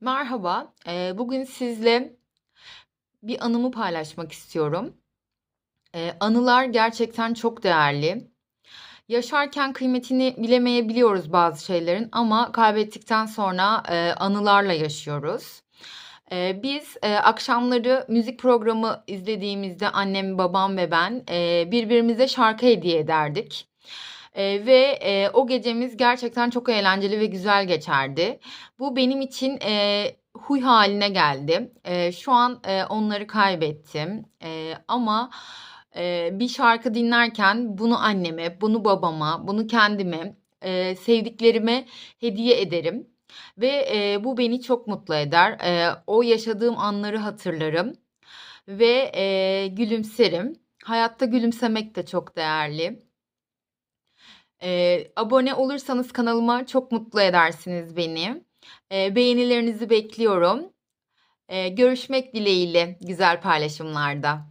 Merhaba, eee, bugün sizle bir anımı paylaşmak istiyorum. Eee, anılar gerçekten çok değerli. Yaşarken kıymetini bilemeyebiliyoruz bazı şeylerin ama kaybettikten sonra, eee, anılarla yaşıyoruz. Eee, biz, eee, akşamları müzik programı izlediğimizde annem, babam ve ben, eee, birbirimize şarkı hediye ederdik. Eee, ve, eee, o gecemiz gerçekten çok eğlenceli ve güzel geçerdi. Bu benim için, eee, huy hâline geldi. Eee, şu an, eee, onları kaybettim, eee, ama, eee, bir şarkı dinlerken bunu anneme, bunu babama, bunu kendime, eee, sevdiklerime hediye ederim ve, eee, bu beni çok mutlu eder. Eee, o yaşadığım anları hatırlarım ve, eee, gülümserim. Hayatta gülümsemek de çok değerli. Eee, abone olursanız kanalıma çok mutlu edersiniz beni. Eee, beğenilerinizi bekliyorum. Eee, görüşmek dileğiyle güzel paylaşımlarda.